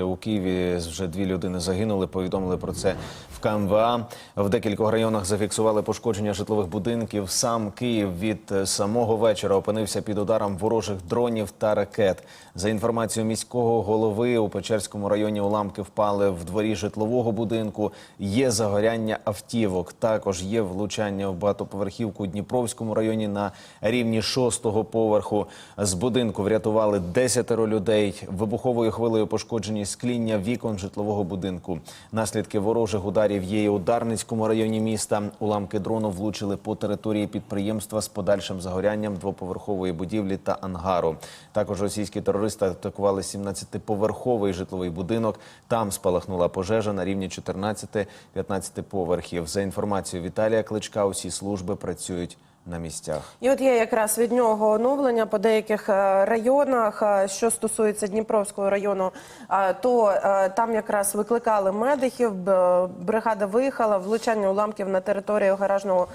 У Києві вже дві людини загинули. Повідомили про це в КМВА. В декількох районах зафіксували пошкодження житлових будинків. Сам Київ від е, самого вечора опинився під ударом ворожих дронів та ракет. За інформацією міського голови, у Печерському районі уламки впали в дворі житлового будинку. Є загоряння автівок. Також є влучання в багатоповерхівку у Дніпровському районі на рівні шостого поверху. З будинку врятували десятеро людей. Вибуховою хвилею пошкоджені скління вікон житлового будинку. Наслідки ворожих ударів є і у Дарницькому районі міста. Уламки дрону влучили по території підприємства з подальшим загорянням двоповерхової будівлі та ангару. Також російські терористи атакували 17-поверховий житловий будинок. Там спалахнула пожежа на рівні 14-15 поверхів. За інформацією Віталія Кличка, усі служби працюють на місцях. І от є якраз від нього оновлення по деяких е, районах. Е, Що стосується Дніпровського району, то е, там якраз викликали медиків. Бригада виїхала. Влучання уламків на територію гаражного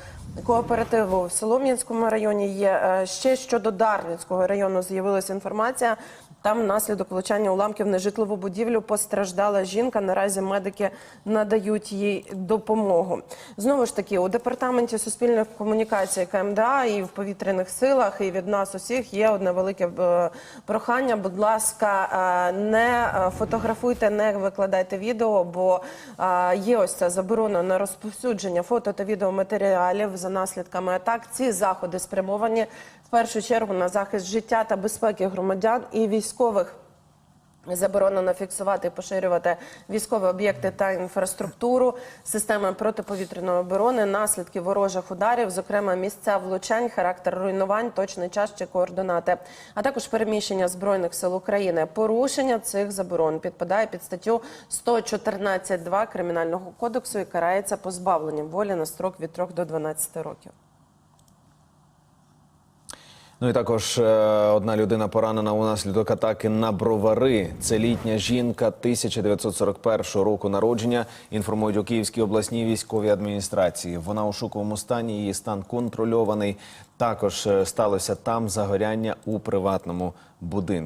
кооперативу в Солом'янському районі. Є ще щодо Дарницького району. З'явилася інформація. Там внаслідок влучання уламків на житлову будівлю постраждала жінка. Наразі медики надають їй допомогу. Знову ж таки, у департаменті суспільних комунікацій КМДА і в повітряних силах, і від нас усіх є одне велике е, прохання. Будь ласка, е, не фотографуйте, не викладайте відео, бо е, є ось ця заборона на розповсюдження фото та відеоматеріалів за наслідками атак. Ці заходи спрямовані в першу чергу на захист життя та безпеки громадян і військових. Заборонено фіксувати і поширювати військові об'єкти та інфраструктуру, системи протиповітряної оборони, наслідки ворожих ударів, зокрема місця влучань, характер руйнувань, точний час чи координати, а також переміщення збройних сил України. Порушення цих заборон підпадає під статтю 114.2 кримінального кодексу і карається позбавленням волі на строк від 3 до 12 років. Ну і також е, одна людина поранена унаслідок атаки на бровари. Це літня жінка 1941 року народження. Інформують у Київській обласній військовій адміністрації. Вона у шоковому стані. Її стан контрольований. Також е, сталося там загоряння у приватному будинку.